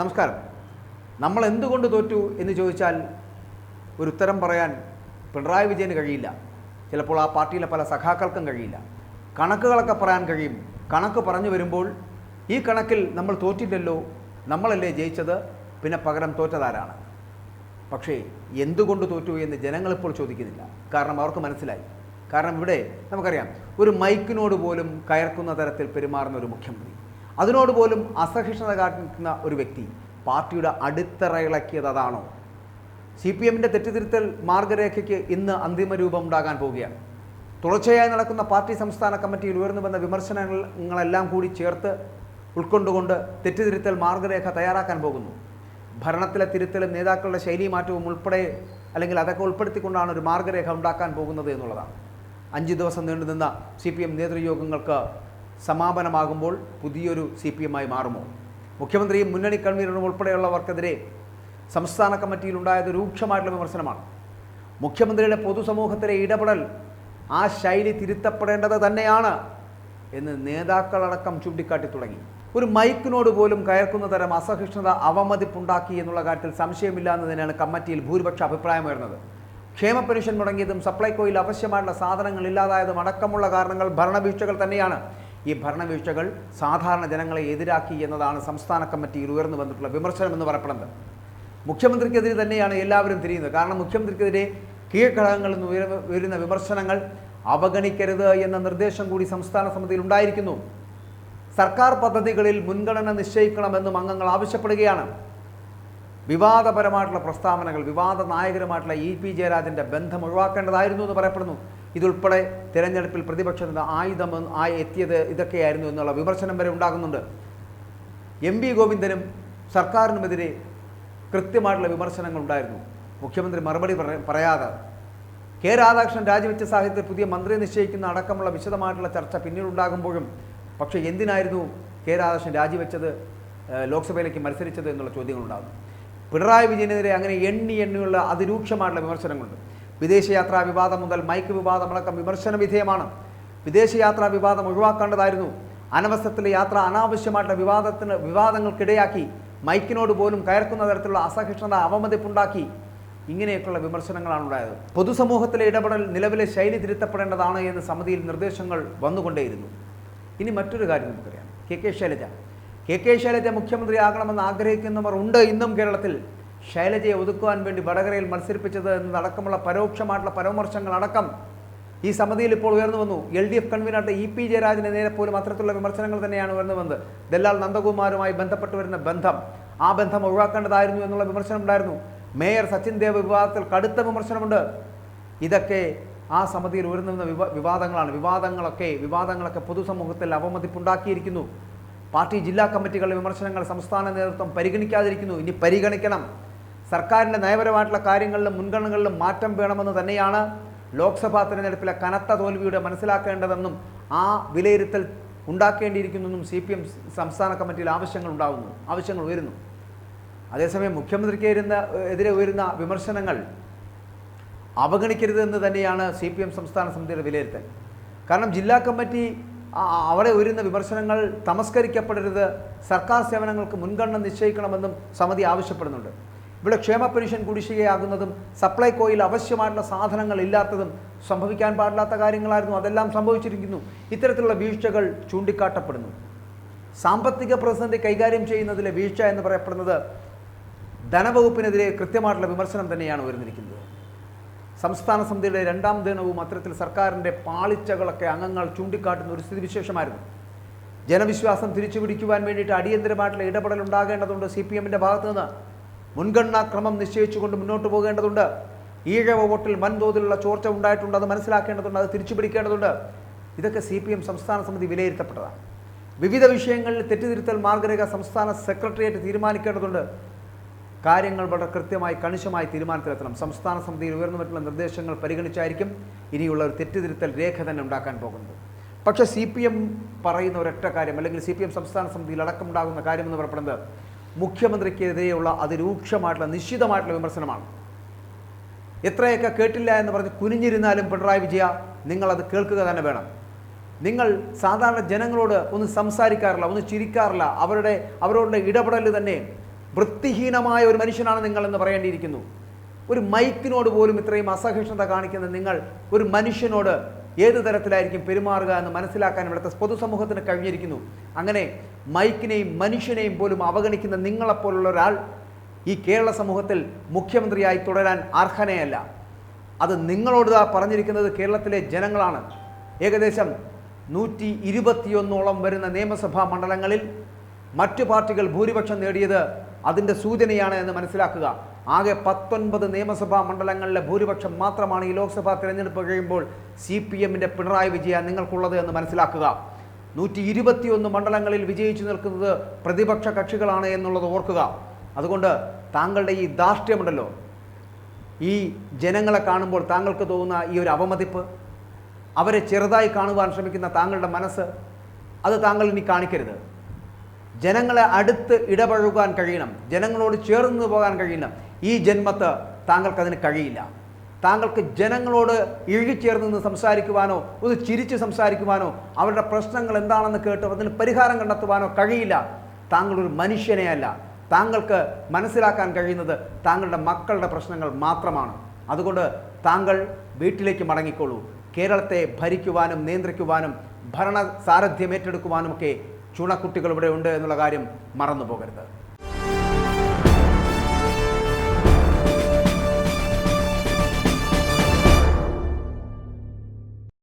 നമസ്കാരം. നമ്മൾ എന്തുകൊണ്ട് തോറ്റു എന്ന് ചോദിച്ചാൽ ഒരു ഉത്തരം പറയാൻ പിണറായി വിജയന് കഴിയില്ല. ചിലപ്പോൾ ആ പാർട്ടിയിലെ പല സഖാക്കൾക്കും കഴിയില്ല. കണക്കുകളൊക്കെ പറയാൻ കഴിയും. കണക്ക് പറഞ്ഞു വരുമ്പോൾ ഈ കണക്കിൽ നമ്മൾ തോറ്റില്ലല്ലോ നമ്മളല്ലേ ജയിച്ചത് പിന്നെ പകരം തോറ്റതാരാണ്? പക്ഷേ എന്തുകൊണ്ട് തോറ്റു എന്ന് ജനങ്ങളിപ്പോൾ ചോദിക്കുന്നില്ല. കാരണം അവർക്ക് മനസ്സിലായി. കാരണം ഇവിടെ നമുക്കറിയാം ഒരു മൈക്കിനോട് പോലും കയർക്കുന്ന തരത്തിൽ പെരുമാറുന്ന ഒരു മുഖ്യമന്ത്രി. അതിനോട് പോലും അസഹിഷ്ണുത കാണിക്കുന്ന ഒരു വ്യക്തി പാർട്ടിയുടെ അടിത്തറ ഇളക്കിയത് അതാണോ? സി പി എമ്മിന്റെ തെറ്റിതിരുത്തൽ മാർഗരേഖയ്ക്ക് ഇന്ന് അന്തിമ രൂപം ഉണ്ടാകാൻ പോവുകയാണ്. തുടർച്ചയായി നടക്കുന്ന പാർട്ടി സംസ്ഥാന കമ്മിറ്റിയിൽ ഉയർന്നു വന്ന വിമർശനങ്ങളെല്ലാം കൂടി ചേർത്ത് ഉൾക്കൊണ്ടുകൊണ്ട് തെറ്റിതിരുത്തൽ മാർഗരേഖ തയ്യാറാക്കാൻ പോകുന്നു. ഭരണത്തിലെ തിരുത്തലും നേതാക്കളുടെ ശൈലി മാറ്റവും ഉൾപ്പെടെ അല്ലെങ്കിൽ അതൊക്കെ ഉൾപ്പെടുത്തിക്കൊണ്ടാണ് ഒരു മാർഗരേഖ ഉണ്ടാക്കാൻ പോകുന്നത് എന്നുള്ളതാണ്. അഞ്ച് ദിവസം നീണ്ടുനിന്ന സി പി എം നേതൃയോഗങ്ങൾക്ക് സമാപനമാകുമ്പോൾ പുതിയൊരു സി പി എമ്മായി മാറുമോ? മുഖ്യമന്ത്രിയും മുന്നണി കൺവീനറും ഉൾപ്പെടെയുള്ളവർക്കെതിരെ സംസ്ഥാന കമ്മിറ്റിയിൽ ഉണ്ടായത് രൂക്ഷമായിട്ടുള്ള വിമർശനമാണ്. മുഖ്യമന്ത്രിയുടെ പൊതുസമൂഹത്തിലെ ഇടപെടൽ ആ ശൈലി തിരുത്തപ്പെടേണ്ടത് തന്നെയാണ് എന്ന് നേതാക്കളടക്കം ചൂണ്ടിക്കാട്ടി തുടങ്ങി. ഒരു മൈക്കിനോട് പോലും കയർക്കുന്ന തരം അസഹിഷ്ണുത അവമതിപ്പുണ്ടാക്കി എന്നുള്ള കാര്യത്തിൽ സംശയമില്ല എന്നതിനാണ് കമ്മിറ്റിയിൽ ഭൂരിപക്ഷ അഭിപ്രായമുയർന്നത് ക്ഷേമ പെൻഷൻ മുടങ്ങിയതും സപ്ലൈകോയിൽ ആവശ്യമായിട്ടുള്ള സാധനങ്ങൾ ഇല്ലാതായതും അടക്കമുള്ള കാരണങ്ങൾ ഭരണവീഴ്ചകൾ തന്നെയാണ് ഈ ഭരണവീഴ്ചകൾ സാധാരണ ജനങ്ങളെ എതിരാക്കി എന്നതാണ് സംസ്ഥാന കമ്മിറ്റിയിൽ ഉയർന്നു വന്നിട്ടുള്ള വിമർശനം എന്ന് പറയപ്പെടുന്നത്. മുഖ്യമന്ത്രിക്കെതിരെ തന്നെയാണ് എല്ലാവരും തിരിയുന്നത്. കാരണം മുഖ്യമന്ത്രിക്കെതിരെ കീഴ്ഘടകങ്ങളിൽ നിന്ന് വരുന്ന വിമർശനങ്ങൾ അവഗണിക്കരുത് എന്ന നിർദ്ദേശം കൂടി സംസ്ഥാന സമിതിയിൽ ഉണ്ടായിരിക്കുന്നു. സർക്കാർ പദ്ധതികളിൽ മുൻഗണന നിശ്ചയിക്കണമെന്നും അംഗങ്ങൾ ആവശ്യപ്പെടുകയാണ്. വിവാദപരമായിട്ടുള്ള പ്രസ്താവനകൾ വിവാദ നായകരുമായിട്ടുള്ള ഇ പി ജയരാജന്റെ ബന്ധം ഒഴിവാക്കേണ്ടതായിരുന്നു എന്ന് പറയപ്പെടുന്നു. ഇതുൾപ്പെടെ തിരഞ്ഞെടുപ്പിൽ പ്രതിപക്ഷത്തിന്റെ ആയുധം ആയി എത്തിയത് ഇതൊക്കെയായിരുന്നു എന്നുള്ള വിമർശനം വരെ ഉണ്ടാകുന്നുണ്ട്. എം വി ഗോവിന്ദനും സർക്കാരിനുമെതിരെ കൃത്യമായിട്ടുള്ള വിമർശനങ്ങൾ ഉണ്ടായിരുന്നു. മുഖ്യമന്ത്രി മറുപടി പറ- പറയാതെ. കെ രാധാകൃഷ്ണൻ രാജിവെച്ച സാഹചര്യത്തിൽ പുതിയ മന്ത്രിയെ നിശ്ചയിക്കുന്ന അടക്കമുള്ള വിശദമായിട്ടുള്ള ചർച്ച പിന്നീടുണ്ടാകുമ്പോഴും പക്ഷേ എന്തിനായിരുന്നു കെ രാധാകൃഷ്ണൻ രാജിവെച്ചത് ലോക്സഭയിലേക്ക് മത്സരിച്ചത് എന്നുള്ള ചോദ്യങ്ങളുണ്ടാകുന്നു. പിണറായി വിജയനെതിരെ അങ്ങനെ എണ്ണി എണ്ണിയുള്ള അതിരൂക്ഷമായിട്ടുള്ള വിമർശനങ്ങളുണ്ട്. വിദേശയാത്രാ വിവാദം മുതൽ മൈക്ക് വിവാദമടക്കം വിമർശന വിധേയമാണ്. വിദേശയാത്രാ വിവാദം ഒഴിവാക്കേണ്ടതായിരുന്നു. അനവസരത്തിലെ യാത്ര അനാവശ്യമായിട്ടുള്ള വിവാദത്തിന് വിവാദങ്ങൾക്കിടയാക്കി മൈക്കിനോട് പോലും കയർക്കുന്ന തരത്തിലുള്ള അസഹിഷ്ണുത അവമതിപ്പുണ്ടാക്കി ഇങ്ങനെയൊക്കെയുള്ള വിമർശനങ്ങളാണ് ഉണ്ടായത്. പൊതുസമൂഹത്തിലെ ഇടപെടൽ നിലവിലെ ശൈലി തിരുത്തപ്പെടേണ്ടതാണ് എന്ന് സമിതിയിൽ നിർദ്ദേശങ്ങൾ വന്നുകൊണ്ടേയിരുന്നു. ഇനി മറ്റൊരു കാര്യം നമുക്കറിയാം. K K Shailaja. K K Shailaja മുഖ്യമന്ത്രി ആകണമെന്ന് ആഗ്രഹിക്കുന്നവർ ഉണ്ട് ഇന്നും കേരളത്തിൽ. ശൈലജയെ ഒതുക്കുവാൻ വേണ്ടി വടകരയിൽ മത്സരിപ്പിച്ചത് എന്നതടക്കമുള്ള പരോക്ഷമായിട്ടുള്ള പരാമർശങ്ങൾ അടക്കം ഈ സമിതിയിൽ ഇപ്പോൾ ഉയർന്നു വന്നു. എൽ ഡി എഫ് കൺവീനറുടെ ഇ പി ജയരാജിനെ നേരെ പോലും അത്തരത്തിലുള്ള വിമർശനങ്ങൾ തന്നെയാണ് ഉയർന്നു വന്നത്. ദല്ലാൽ നന്ദകുമാരുമായി ബന്ധപ്പെട്ട് വരുന്ന ബന്ധം ആ ബന്ധം ഒഴിവാക്കേണ്ടതായിരുന്നു എന്നുള്ള വിമർശനം ഉണ്ടായിരുന്നു. മേയർ സച്ചിൻ ദേവ് വിവാദത്തിൽ കടുത്ത വിമർശനമുണ്ട്. ഇതൊക്കെ ആ സമിതിയിൽ ഉയർന്നു വന്ന വിവാ വിവാദങ്ങളാണ്. വിവാദങ്ങളൊക്കെ വിവാദങ്ങളൊക്കെ പൊതുസമൂഹത്തിൽ അവമതിപ്പുണ്ടാക്കിയിരിക്കുന്നു. പാർട്ടി ജില്ലാ കമ്മിറ്റികളുടെ വിമർശനങ്ങൾ സംസ്ഥാന നേതൃത്വം പരിഗണിക്കാതിരിക്കുന്നു. ഇനി പരിഗണിക്കണം. സർക്കാരിന്റെ നയപരമായിട്ടുള്ള കാര്യങ്ങളിലും മുൻഗണനകളിലും മാറ്റം വേണമെന്ന് തന്നെയാണ് ലോക്സഭാ തെരഞ്ഞെടുപ്പിലെ കനത്ത തോൽവിയുടെ മനസ്സിലാക്കേണ്ടതെന്നും ആ വിലയിരുത്തൽ ഉണ്ടാക്കേണ്ടിയിരിക്കുന്നെന്നും സി പി എം സംസ്ഥാന കമ്മിറ്റിയിൽ ആവശ്യങ്ങൾ ഉണ്ടാകുന്നു ആവശ്യങ്ങൾ ഉയരുന്നു. അതേസമയം മുഖ്യമന്ത്രിക്ക് ഇരുന്ന എതിരെ ഉയരുന്ന വിമർശനങ്ങൾ അവഗണിക്കരുതെന്ന് തന്നെയാണ് സി പി എം സംസ്ഥാന സമിതിയുടെ വിലയിരുത്തൽ. കാരണം ജില്ലാ കമ്മിറ്റി അവിടെ ഉയരുന്ന വിമർശനങ്ങൾ തമസ്കരിക്കപ്പെടരുത് സർക്കാർ സേവനങ്ങൾക്ക് മുൻഗണന നിശ്ചയിക്കണമെന്നും സമിതി ആവശ്യപ്പെടുന്നുണ്ട്. ഇവിടെ ക്ഷേമ പെൻഷൻ കുടിശ്ശികയാകുന്നതും സപ്ലൈകോയിൽ ആവശ്യമായിട്ടുള്ള സാധനങ്ങൾ ഇല്ലാത്തതും സംഭവിക്കാൻ പാടില്ലാത്ത കാര്യങ്ങളായിരുന്നു. അതെല്ലാം സംഭവിച്ചിരിക്കുന്നു. ഇത്തരത്തിലുള്ള വീഴ്ചകൾ ചൂണ്ടിക്കാട്ടപ്പെടുന്നു. സാമ്പത്തിക പ്രതിസന്ധി കൈകാര്യം ചെയ്യുന്നതിലെ വീഴ്ച എന്ന് പറയപ്പെടുന്നത് ധനവകുപ്പിനെതിരെ കൃത്യമായിട്ടുള്ള വിമർശനം തന്നെയാണ് ഉയർന്നിരിക്കുന്നത്. സംസ്ഥാന സമിതിയുടെ രണ്ടാം ദിനവും അത്തരത്തിൽ സർക്കാരിന്റെ പാളിച്ചകളൊക്കെ അംഗങ്ങൾ ചൂണ്ടിക്കാട്ടുന്ന ഒരു സ്ഥിതിവിശേഷമായിരുന്നു. ജനവിശ്വാസം തിരിച്ചുപിടിക്കുവാൻ വേണ്ടിയിട്ട് അടിയന്തരമായിട്ടുള്ള ഇടപെടൽ ഉണ്ടാകേണ്ടതുണ്ട് സി പി എമ്മിന്റെ ഭാഗത്തു നിന്ന് മുൻഗണനാ ക്രമം നിശ്ചയിച്ചുകൊണ്ട് മുന്നോട്ട് പോകേണ്ടതുണ്ട്. ഈഴവ വോട്ടിൽ വൻതോതിലുള്ള ചോർച്ച ഉണ്ടായിട്ടുണ്ട് അത് മനസ്സിലാക്കേണ്ടതുണ്ട് അത് തിരിച്ചുപിടിക്കേണ്ടതുണ്ട്. ഇതൊക്കെ സി പി എം സംസ്ഥാന സമിതി വിലയിരുത്തപ്പെട്ടതാണ്. വിവിധ വിഷയങ്ങളിൽ തെറ്റിതിരുത്തൽ മാർഗരേഖ സംസ്ഥാന സെക്രട്ടേറിയറ്റ് തീരുമാനിക്കേണ്ടതുണ്ട്. കാര്യങ്ങൾ വളരെ കൃത്യമായി കണിശമായി തീരുമാനത്തിലെത്തണം. സംസ്ഥാന സമിതിയിൽ ഉയർന്നു വരുന്ന നിർദ്ദേശങ്ങൾ പരിഗണിച്ചായിരിക്കും ഇനിയുള്ള ഒരു തെറ്റിതിരുത്തൽ രേഖ തന്നെ ഉണ്ടാക്കാൻ പോകുന്നത്. പക്ഷേ സി പി എം പറയുന്ന ഒരൊറ്റ കാര്യം അല്ലെങ്കിൽ സി പി എം സംസ്ഥാന സമിതിയിൽ അടക്കമുണ്ടാകുന്ന കാര്യമെന്ന് പറയപ്പെടുന്നത് മുഖ്യമന്ത്രിക്കെതിരെയുള്ള അതിരൂക്ഷമായിട്ടുള്ള നിശ്ചിതമായിട്ടുള്ള വിമർശനമാണ്. എത്രയൊക്കെ കേട്ടില്ല എന്ന് പറഞ്ഞ് കുനിഞ്ഞിരുന്നാലും പിണറായി വിജയ നിങ്ങളത് കേൾക്കുക തന്നെ വേണം. നിങ്ങൾ സാധാരണ ജനങ്ങളോട് ഒന്ന് സംസാരിക്കാറില്ല ഒന്ന് ചിരിക്കാറില്ല. അവരുടെ അവരോടുള്ള ഇടപെടൽ തന്നെ വൃത്തിഹീനമായ ഒരു മനുഷ്യനാണ് നിങ്ങളെന്ന് പറയേണ്ടിയിരിക്കുന്നു. ഒരു മൈക്കിനോട് പോലും ഇത്രയും അസഹിഷ്ണുത കാണിക്കുന്ന നിങ്ങൾ ഒരു മനുഷ്യനോട് ഏത് തരത്തിലായിരിക്കും പെരുമാറുക എന്ന് മനസ്സിലാക്കാൻ ഇവിടുത്തെ പൊതുസമൂഹത്തിന് കഴിഞ്ഞിരിക്കുന്നു. അങ്ങനെ മൈക്കിനെയും മനുഷ്യനെയും പോലും അവഗണിക്കുന്ന നിങ്ങളെപ്പോലുള്ള ഒരാൾ ഈ കേരള സമൂഹത്തിൽ മുഖ്യമന്ത്രിയായി തുടരാൻ അർഹനയല്ല. അത് നിങ്ങളോട് പറഞ്ഞിരിക്കുന്നത് കേരളത്തിലെ ജനങ്ങളാണ്. ഏകദേശം നൂറ്റി ഇരുപത്തിയൊന്നോളം വരുന്ന നിയമസഭാ മണ്ഡലങ്ങളിൽ മറ്റു പാർട്ടികൾ ഭൂരിപക്ഷം നേടിയത് അതിന്റെ സൂചനയാണ് എന്ന് മനസ്സിലാക്കുക. ആകെ പത്തൊൻപത് നിയമസഭാ മണ്ഡലങ്ങളിലെ ഭൂരിപക്ഷം മാത്രമാണ് ഈ ലോക്സഭാ തിരഞ്ഞെടുപ്പ് കഴിയുമ്പോൾ സി പി എമ്മിന്റെ പിണറായി വിജയ നിങ്ങൾക്കുള്ളത് എന്ന് മനസ്സിലാക്കുക. നൂറ്റി ഇരുപത്തിയൊന്ന് മണ്ഡലങ്ങളിൽ വിജയിച്ചു നിൽക്കുന്നത് പ്രതിപക്ഷ കക്ഷികളാണ് എന്നുള്ളത് ഓർക്കുക. അതുകൊണ്ട് താങ്കളുടെ ഈ ധാർഷ്ട്യമുണ്ടല്ലോ. ഈ ജനങ്ങളെ കാണുമ്പോൾ താങ്കൾക്ക് തോന്നുന്ന ഈ ഒരു അവമതിപ്പ് അവരെ ചെറുതായി കാണുവാൻ ശ്രമിക്കുന്ന താങ്കളുടെ മനസ്സ് അത് താങ്കൾ ഇനി കാണിക്കരുത്. ജനങ്ങളെ അടുത്ത് ഇടപഴകാൻ കഴിയണം. ജനങ്ങളോട് ചേർന്ന് പോകാൻ കഴിയണം. ഈ ജന്മത്ത് താങ്കൾക്കതിന് കഴിയില്ല. താങ്കൾക്ക് ജനങ്ങളോട് ഇഴുകിച്ചേർന്ന് നിന്ന് സംസാരിക്കുവാനോ ഒന്ന് ചിരിച്ച് സംസാരിക്കുവാനോ അവരുടെ പ്രശ്നങ്ങൾ എന്താണെന്ന് കേട്ട് അതിന് പരിഹാരം കണ്ടെത്തുവാനോ കഴിയില്ല. താങ്കൾ ഒരു മനുഷ്യനെയല്ല. താങ്കൾക്ക് മനസ്സിലാക്കാൻ കഴിയുന്നത് താങ്കളുടെ മക്കളുടെ പ്രശ്നങ്ങൾ മാത്രമാണ്. അതുകൊണ്ട് താങ്കൾ വീട്ടിലേക്ക് മടങ്ങിക്കോളൂ. കേരളത്തെ ഭരിക്കുവാനും നിയന്ത്രിക്കുവാനും ഭരണ സാരഥ്യം ഏറ്റെടുക്കുവാനുമൊക്കെ ചുണക്കുട്ടികൾ ഇവിടെ ഉണ്ട് എന്നുള്ള കാര്യം മറന്നു പോകരുത്